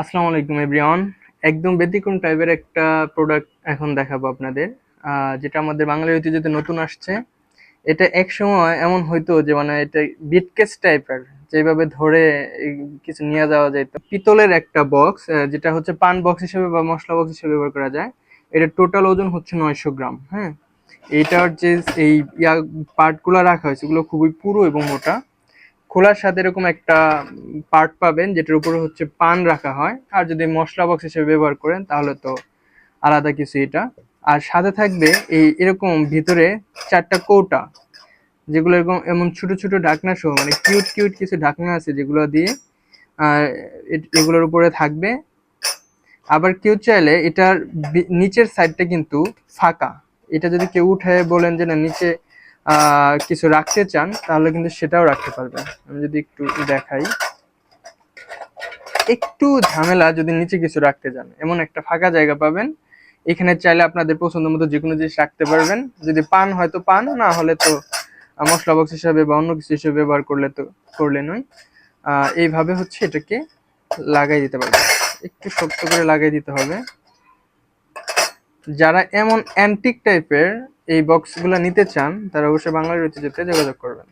আসসালামু আলাইকুম এভরিওয়ান একদম ব্যতিক্রম টাইপের একটা প্রোডাক্ট এখন দেখাবো আপনাদের যেটা আমাদের বাঙালি ঐতিহ্যতে নতুন আসছে। এটা এক সময় এমন হইতো যে মানে এটা বিটকেস টাইপের যেভাবে ধরে কিছু নিয়ে যাওয়া যেত পিতলের একটা বক্স যেটা হচ্ছে পান বক্স হিসেবে বা মশলা বক্স হিসেবে ব্যবহার করা যায়। এটা টোটাল ওজন হচ্ছে নয়শো গ্রাম হ্যাঁ? এইটার যে, এই পার্টগুলো রাখা হয়েছে, এগুলো খুবই পুরো এবং মোটা। খোলার সাথে এরকম একটা পার্ট পাবেন, যেটার উপরে হচ্ছে পান রাখা হয়। আর যদি মশলা বক্স হিসেবে ব্যবহার করেন, তাহলে তো আলাদা কিছু এটা। আর সাথে থাকবে এই এরকম ভিতরে চারটা কৌটা, যেগুলো এরকম এমন ছোট ছোট ঢাকনা সহ মানে কিউট কিউট কিছু ঢাকনা আছে যেগুলো দিয়ে এগুলোর উপরে থাকবে। আবার কেউ চাইলে এটার নিচের সাইডটা কিন্তু ফাঁকা। এটা যদি কেউ উঠে বলেন যে না, নিচে কিছু রাখতে চান, তাহলে কিন্তু সেটাও রাখতে পারবেন। আমি যদি একটু দেখাই। একটু ঝামেলা যদি নিচে কিছু রাখতে চান, এমন একটা ফাঁকা জায়গা পাবেন। এখানে চাইলে আপনাদের পছন্দ মতো যে কোনো জিনিস রাখতে পারবেন। যদি পান, হয়তো পান, না হলে তো মশলা বক্স হিসাবে বা অন্য কিছু হিসেবে ব্যবহার করলে তো, করলে নয়। এইভাবে হচ্ছে এটাকে লাগাই দিতে পারবেন। একটু শক্ত করে লাগাই দিতে হবে। যারা এমন অ্যান্টিক টাইপের এই বক্সগুলো নিতে চান তারা অবশ্যই বাংলার ঐতিহ্যতে যোগাযোগ করবেন।